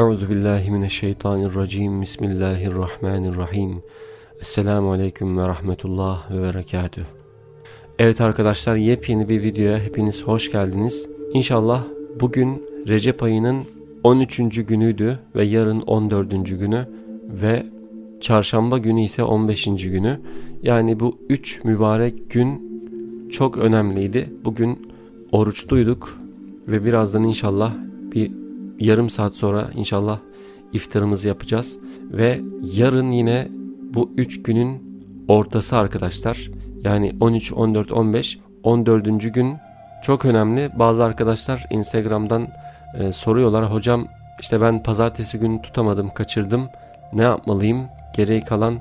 Euzu billahi mineşşeytanirracim. Bismillahirrahmanirrahim. Esselamu aleyküm ve rahmetullah ve berekatüh. Evet arkadaşlar yepyeni bir videoya hepiniz hoş geldiniz. İnşallah bugün Recep ayının 13. günüydü ve yarın 14. günü ve çarşamba günü ise 15. günü. Yani bu 3 mübarek gün çok önemliydi. Bugün oruçluyduk ve birazdan inşallah bir yarım saat sonra inşallah iftarımızı yapacağız. Ve yarın yine bu 3 günün ortası arkadaşlar. Yani 13, 14, 15, 14. gün çok önemli. Bazı arkadaşlar Instagram'dan e, soruyorlar. Hocam işte ben pazartesi günü tutamadım, kaçırdım. Ne yapmalıyım? Geriye kalan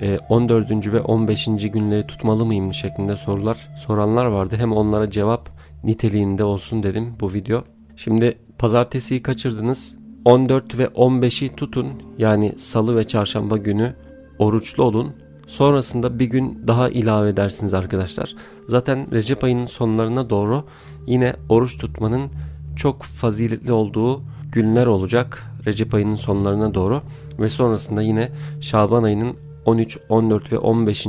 e, 14. ve 15. günleri tutmalı mıyım şeklinde sorular soranlar vardı. Hem onlara cevap niteliğinde olsun dedim bu video. Şimdi pazartesiyi kaçırdınız. 14 ve 15'i tutun. Yani salı ve çarşamba günü oruçlu olun. Sonrasında bir gün daha ilave edersiniz arkadaşlar. Zaten Recep ayının sonlarına doğru yine oruç tutmanın çok faziletli olduğu günler olacak. Recep ayının sonlarına doğru ve sonrasında yine Şaban ayının 13, 14 ve 15.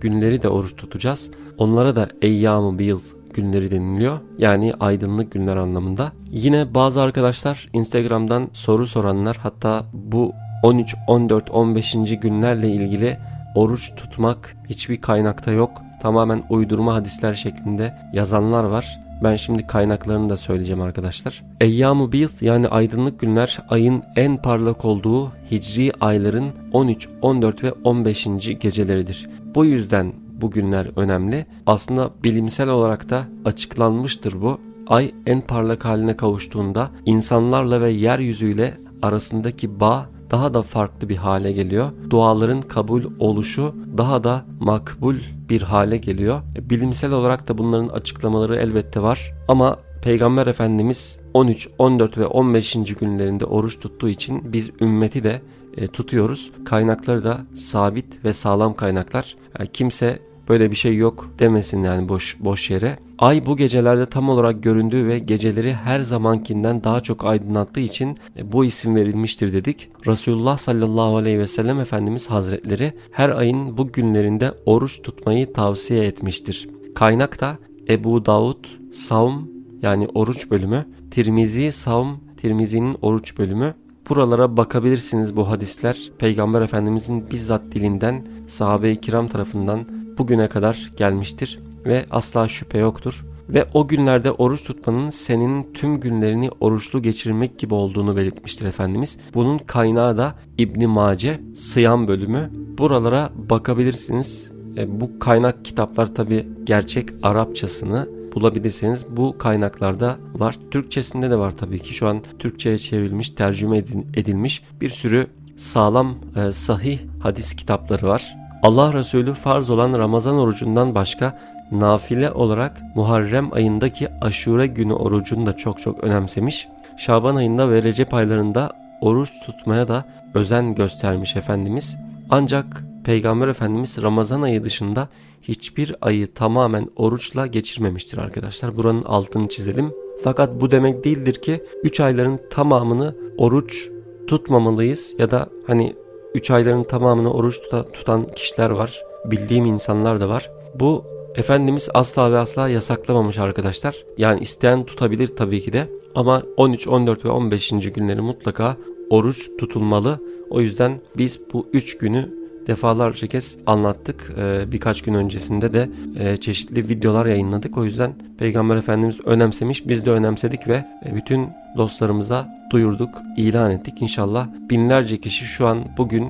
günleri de oruç tutacağız. Onlara da eyyam-ı yıl günleri deniliyor. Yani aydınlık günler anlamında. Yine bazı arkadaşlar Instagram'dan soru soranlar hatta bu 13, 14, 15. günlerle ilgili oruç tutmak hiçbir kaynakta yok. Tamamen uydurma hadisler şeklinde yazanlar var. Ben şimdi kaynaklarını da söyleyeceğim arkadaşlar. Eyyam-ı Biyz yani aydınlık günler ayın en parlak olduğu hicri ayların 13, 14 ve 15. geceleridir. Bu yüzden bu günler önemli. Aslında bilimsel olarak da açıklanmıştır bu. Ay en parlak haline kavuştuğunda insanlarla ve yeryüzüyle arasındaki bağ daha da farklı bir hale geliyor. Duaların kabul oluşu daha da makbul bir hale geliyor. Bilimsel olarak da bunların açıklamaları elbette var. Ama Peygamber Efendimiz 13, 14 ve 15. günlerinde oruç tuttuğu için biz ümmeti de e, tutuyoruz. Kaynakları da sabit ve sağlam kaynaklar. Yani kimse böyle bir şey yok demesin yani boş boş yere. Ay bu gecelerde tam olarak göründüğü ve geceleri her zamankinden daha çok aydınlattığı için e, bu isim verilmiştir dedik. Resulullah sallallahu aleyhi ve sellem Efendimiz Hazretleri her ayın bu günlerinde oruç tutmayı tavsiye etmiştir. Kaynak da Ebu Davud Savm yani oruç bölümü, Tirmizi Savm Tirmizi'nin oruç bölümü. Buralara bakabilirsiniz bu hadisler Peygamber Efendimizin bizzat dilinden sahabe-i kiram tarafından bugüne kadar gelmiştir ve asla şüphe yoktur. Ve o günlerde oruç tutmanın senin tüm günlerini oruçlu geçirmek gibi olduğunu belirtmiştir Efendimiz. Bunun kaynağı da İbn Mace Sıyam bölümü. Buralara bakabilirsiniz. E, bu kaynak kitaplar tabi gerçek Arapçasını bulabilirseniz bu kaynaklarda var. Türkçesinde de var tabii ki. Şu an Türkçe'ye çevrilmiş, tercüme edilmiş bir sürü sağlam, e, sahih hadis kitapları var. Allah Resulü farz olan Ramazan orucundan başka nafile olarak Muharrem ayındaki aşure günü orucunu da çok çok önemsemiş. Şaban ayında ve Recep aylarında oruç tutmaya da özen göstermiş Efendimiz. Ancak Peygamber Efendimiz Ramazan ayı dışında hiçbir ayı tamamen oruçla geçirmemiştir arkadaşlar. Buranın altını çizelim. Fakat bu demek değildir ki 3 ayların tamamını oruç tutmamalıyız ya da hani 3 ayların tamamını oruç tutan kişiler var. Bildiğim insanlar da var. Bu Efendimiz asla ve asla yasaklamamış arkadaşlar. Yani isteyen tutabilir tabii ki de. Ama 13, 14 ve 15. günleri mutlaka oruç tutulmalı. O yüzden biz bu 3 günü defalarca kez anlattık. Ee, birkaç gün öncesinde de e, çeşitli videolar yayınladık. O yüzden Peygamber Efendimiz önemsemiş, biz de önemsedik ve e, bütün dostlarımıza duyurduk, ilan ettik. İnşallah binlerce kişi şu an bugün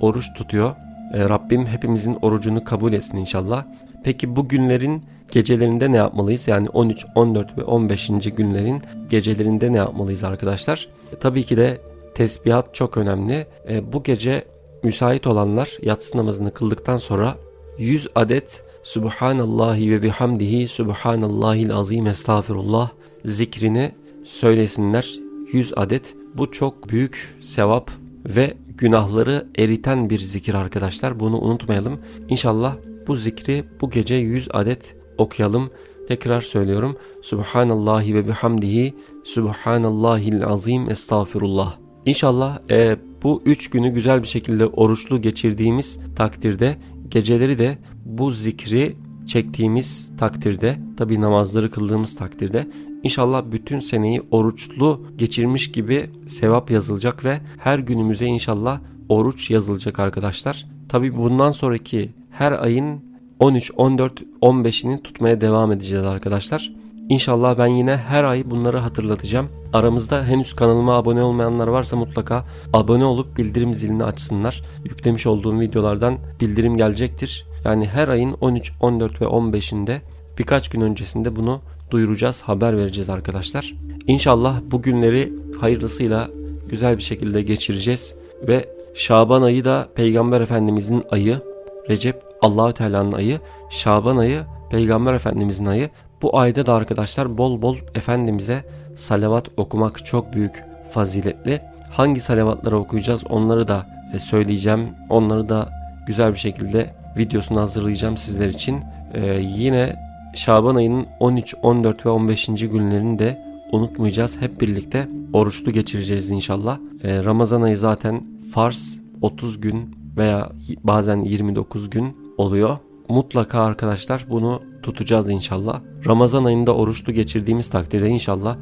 oruç tutuyor. E, Rabbim hepimizin orucunu kabul etsin inşallah. Peki bu günlerin gecelerinde ne yapmalıyız? Yani 13, 14 ve 15. günlerin gecelerinde ne yapmalıyız arkadaşlar? Tabii ki de tesbihat çok önemli. E, bu gece müsait olanlar yatsı namazını kıldıktan sonra 100 adet Subhanallahi ve bihamdihi Subhanallahil azim estağfirullah zikrini söylesinler 100 adet. Bu çok büyük sevap ve günahları eriten bir zikir arkadaşlar. Bunu unutmayalım. İnşallah bu zikri bu gece 100 adet okuyalım. Tekrar söylüyorum. Subhanallahi ve bihamdihi Subhanallahil azim estağfirullah. İnşallah e, bu 3 günü güzel bir şekilde oruçlu geçirdiğimiz takdirde geceleri de bu zikri çektiğimiz takdirde tabi namazları kıldığımız takdirde İnşallah bütün seneyi oruçlu geçirmiş gibi sevap yazılacak ve her günümüze inşallah oruç yazılacak arkadaşlar. Tabi bundan sonraki her ayın 13, 14, 15'ini tutmaya devam edeceğiz arkadaşlar. İnşallah ben yine her ay bunları hatırlatacağım. Aramızda henüz kanalıma abone olmayanlar varsa mutlaka abone olup bildirim zilini açsınlar. Yüklemiş olduğum videolardan bildirim gelecektir. Yani her ayın 13, 14 ve 15'inde birkaç gün öncesinde bunu duyuracağız, haber vereceğiz arkadaşlar. İnşallah bu günleri hayırlısıyla güzel bir şekilde geçireceğiz ve Şaban ayı da Peygamber Efendimizin ayı. Recep Allahü Teala'nın ayı, Şaban ayı Peygamber Efendimizin ayı. Bu ayda da arkadaşlar bol bol Efendimiz'e salavat okumak çok büyük faziletli. Hangi salavatları okuyacağız onları da e, söyleyeceğim. Onları da güzel bir şekilde videosunu hazırlayacağım sizler için. Ee, yine Şaban ayının 13, 14 ve 15. günlerini de unutmayacağız. Hep birlikte oruçlu geçireceğiz inşallah. Ee, Ramazan ayı zaten farz 30 gün veya bazen 29 gün oluyor. Mutlaka arkadaşlar bunu tutacağız inşallah. Ramazan ayında oruçlu geçirdiğimiz takdirde inşallah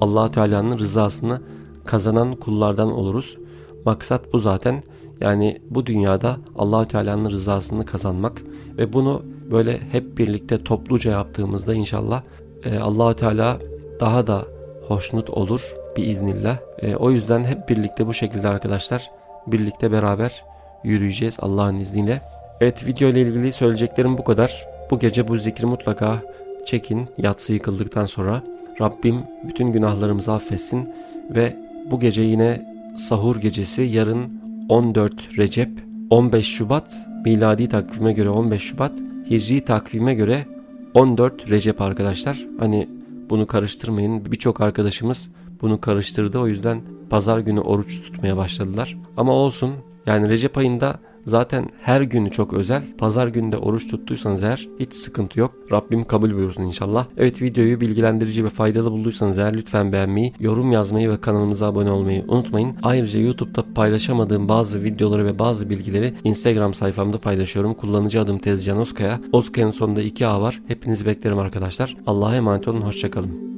allah Teala'nın rızasını kazanan kullardan oluruz. Maksat bu zaten. Yani bu dünyada allah Teala'nın rızasını kazanmak ve bunu böyle hep birlikte topluca yaptığımızda inşallah e, allah Teala daha da hoşnut olur biiznillah. E, o yüzden hep birlikte bu şekilde arkadaşlar birlikte beraber yürüyeceğiz Allah'ın izniyle. Evet video ile ilgili söyleyeceklerim bu kadar. Bu gece bu zikri mutlaka çekin yatsı yıkıldıktan sonra. Rabbim bütün günahlarımızı affetsin ve bu gece yine sahur gecesi yarın 14 Recep 15 Şubat miladi takvime göre 15 Şubat hicri takvime göre 14 Recep arkadaşlar. Hani bunu karıştırmayın. Birçok arkadaşımız bunu karıştırdı. O yüzden pazar günü oruç tutmaya başladılar. Ama olsun. Yani Recep ayında zaten her günü çok özel. Pazar günde oruç tuttuysanız eğer hiç sıkıntı yok. Rabbim kabul buyursun inşallah. Evet videoyu bilgilendirici ve faydalı bulduysanız eğer lütfen beğenmeyi, yorum yazmayı ve kanalımıza abone olmayı unutmayın. Ayrıca YouTube'da paylaşamadığım bazı videoları ve bazı bilgileri Instagram sayfamda paylaşıyorum. Kullanıcı adım Tezcan Oskaya. Oskaya'nın sonunda 2 A var. Hepinizi beklerim arkadaşlar. Allah'a emanet olun. Hoşçakalın.